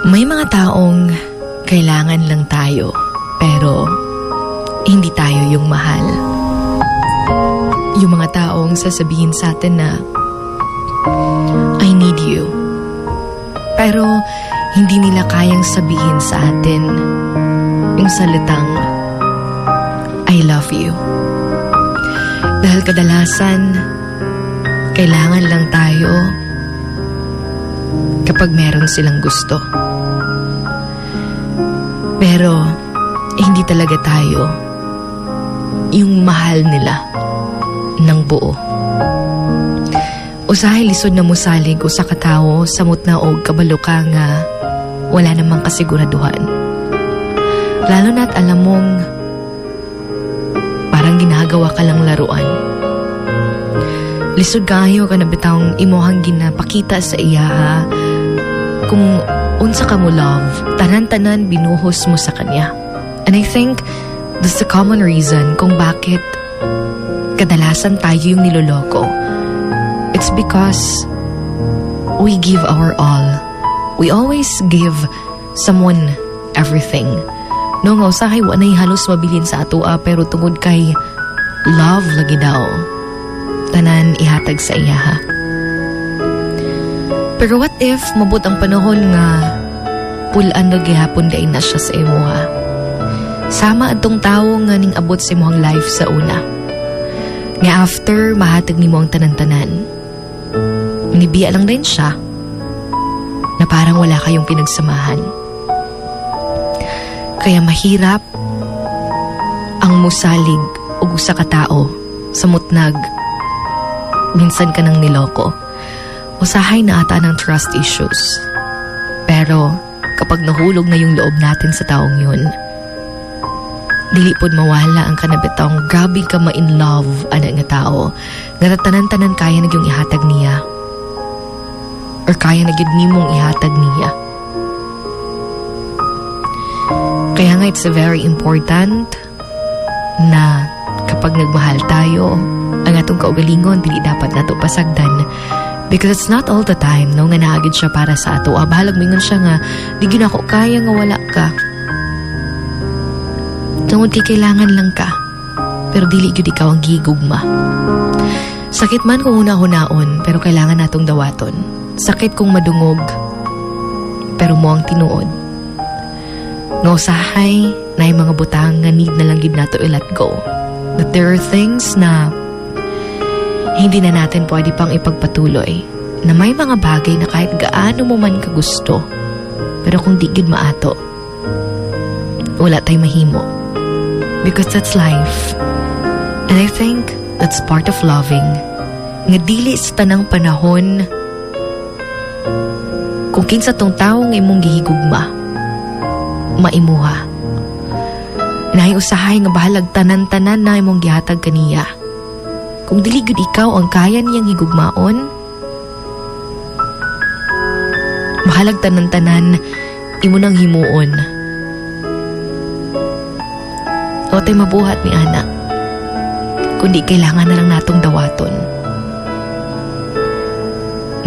May mga taong kailangan lang tayo, pero hindi tayo yung mahal. Yung mga taong sasabihin sa atin na, I need you. Pero hindi nila kayang sabihin sa atin yung salitang, I love you. Dahil kadalasan, kailangan lang tayo kapag meron silang gusto. Pero, hindi talaga tayo yung mahal nila ng buo. Usahay lisod na musalig usa ka tawo samot na og kabalo ka nga wala namang kasiguraduhan. Lalo na't alam mong parang ginagawa ka lang laruan. Lisod kayo ka na bitawng imuhang ginapakita sa iya ha kung unsa ka mo love, tanan-tanan binuhos mo sa kanya. And I think that's the common reason kung bakit kadalasan tayo yung niloloko. It's because we give our all. We always give someone everything. No nga usahay wa nay halos mabilin sa atoa pero tungod kay love lagi daw. Tanan ihatag sa iya ha. Pero what if mabot ang panahon nga pulan na gihapon day na siya sa imo ha? Sama atong tawo nga ning abot sa imong life sa una. Nga after mahatag nimo ang tanan-tanan. Nibiya lang din siya na parang wala kayong pinagsamahan. Kaya mahirap ang musalig o usa ka tao sa mutnag. Minsan ka nang niloko. Usahay na ata ng trust issues. Pero kapag nahulog na yung loob natin sa taong yun, dili pod mawala ang kanabitang grabe ka ma-in love ana nga tao nga tanan-tanan kaya na yung ihatag niya. Or kaya na gyud nimong ihatag niya. Kaya nga it's very important na kapag nagmahal tayo ang atong kaugalingon dili dapat nato pasagdan because it's not all the time no nga naagid siya para sa ato ah, bahalag mingon siya nga di gyud ako kaya nga wala ka Tungod kay kailangan lang ka. Pero dili gyud ikaw ang gigugma. Sakit man kung una-hunaon, pero kailangan natong dawaton. Sakit kung madungog, pero mo ang tinuod. Nga usahay na mga butang nga need na lang gid nato i-let go. That there are things na hindi na natin pwede pang ipagpatuloy. Na may mga bagay na kahit gaano mo man kagusto, pero kung di gid maato, wala tay mahimo because that's life. And I think that's part of loving. Nga dili sa tanang panahon kung kinsa tong tao nga imong gihigugma, maimuha. Nahay usahay nga bahalag tanan-tanan na imong gihatag kaniya. Kung dili gud ikaw ang kaya niyang higugmaon, bahalag tanan-tanan imo nang himuon. O tay mabuhat ni Ana. Kundi kailangan na lang natong dawaton.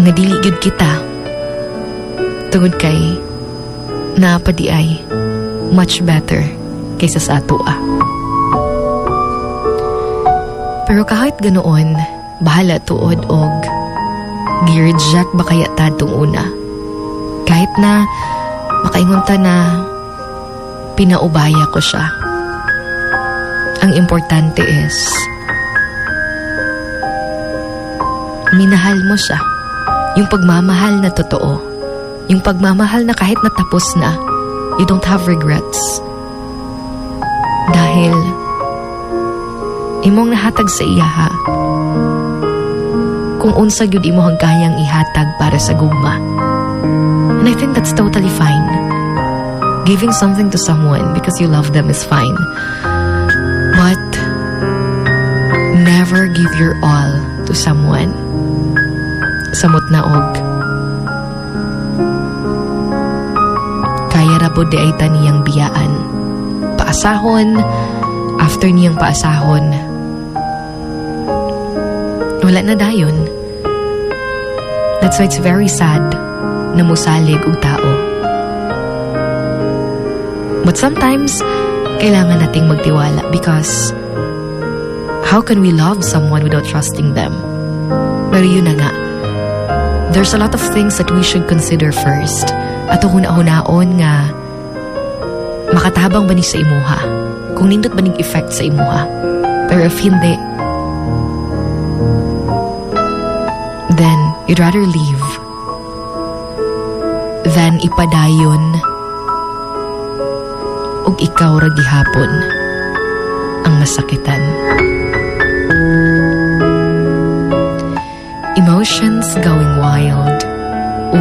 Nga kita. Tungod kay naapadi ay much better kaysa sa ato ah. Pero kahit ganoon, bahala tuod og gi-reject ba kaya ta tong una. Kahit na makaingon ta na pinaubaya ko siya. Ang importante is, minahal mo siya. Yung pagmamahal na totoo. Yung pagmamahal na kahit natapos na, you don't have regrets. Dahil, imong nahatag sa iya ha. Kung unsa gyud imo kayang ihatag para sa gugma. And I think that's totally fine. Giving something to someone because you love them is fine. But never give your all to someone. Samot na og. Kaya rabo di ay taniyang biyaan. Paasahon, after niyang paasahon, wala na dayon. That's why it's very sad na musalig og tao But sometimes, kailangan nating magtiwala because how can we love someone without trusting them? Pero yun na nga, there's a lot of things that we should consider first. At huna-hunaon nga, makatabang ba ni sa imuha? Kung nindot ba ning effect sa imuha? Pero if hindi, then you'd rather leave than ipadayon ug ikaw ra gihapon ang masakitan. Emotions going wild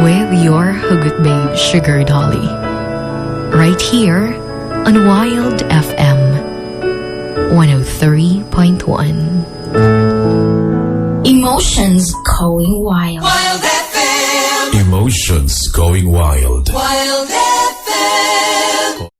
with your Hugot Babe Sugar Dolly. Right here on Wild FM 103.1. Emotions going wild. Wild FM. Emotions going wild. Wild FM.